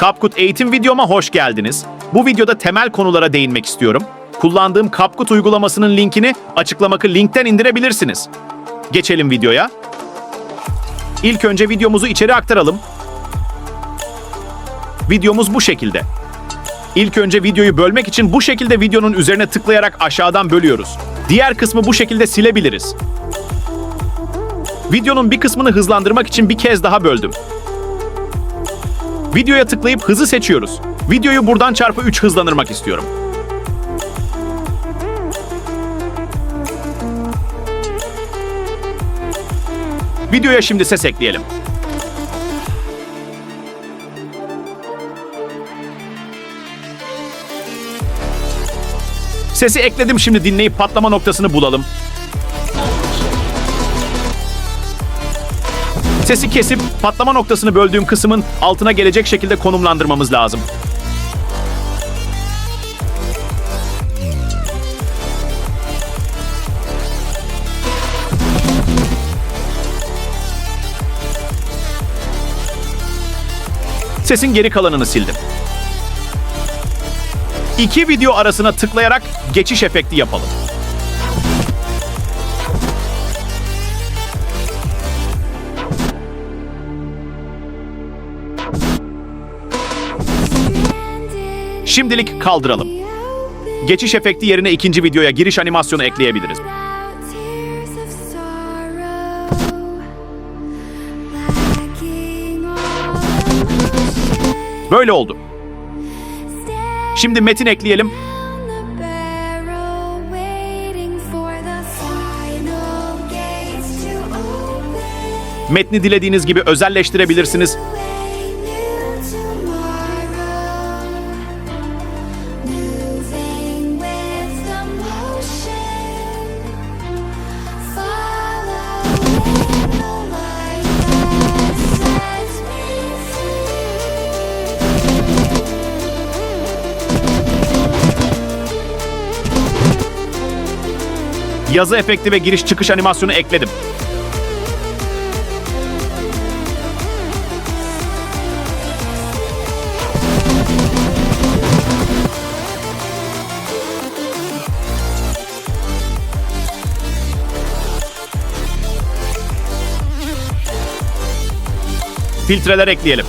CapCut eğitim videoma hoş geldiniz. Bu videoda temel konulara değinmek istiyorum. Kullandığım CapCut uygulamasının linkini açıklamakı linkten indirebilirsiniz. Geçelim videoya. İlk önce videomuzu içeri aktaralım. Videomuz bu şekilde. İlk önce videoyu bölmek için bu şekilde videonun üzerine tıklayarak aşağıdan bölüyoruz. Diğer kısmı bu şekilde silebiliriz. Videonun bir kısmını hızlandırmak için bir kez daha böldüm. Videoya tıklayıp hızı seçiyoruz. Videoyu buradan çarpı 3 hızlandırmak istiyorum. Videoya şimdi ses ekleyelim. Sesi ekledim şimdi dinleyip patlama noktasını bulalım. Sesi kesip patlama noktasını böldüğüm kısmın altına gelecek şekilde konumlandırmamız lazım. Sesin geri kalanını sildim. İki video arasına tıklayarak geçiş efekti yapalım. Şimdilik kaldıralım. Geçiş efekti yerine ikinci videoya giriş animasyonu ekleyebiliriz. Böyle oldu. Şimdi metin ekleyelim. Metni dilediğiniz gibi özelleştirebilirsiniz. Yazı efekti ve giriş çıkış animasyonu ekledim. Filtreler ekleyelim.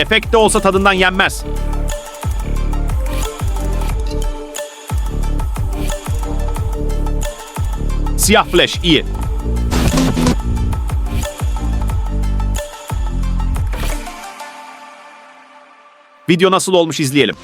Efekt de olsa tadından yenmez. Siyah flash iyi. Video nasıl olmuş izleyelim.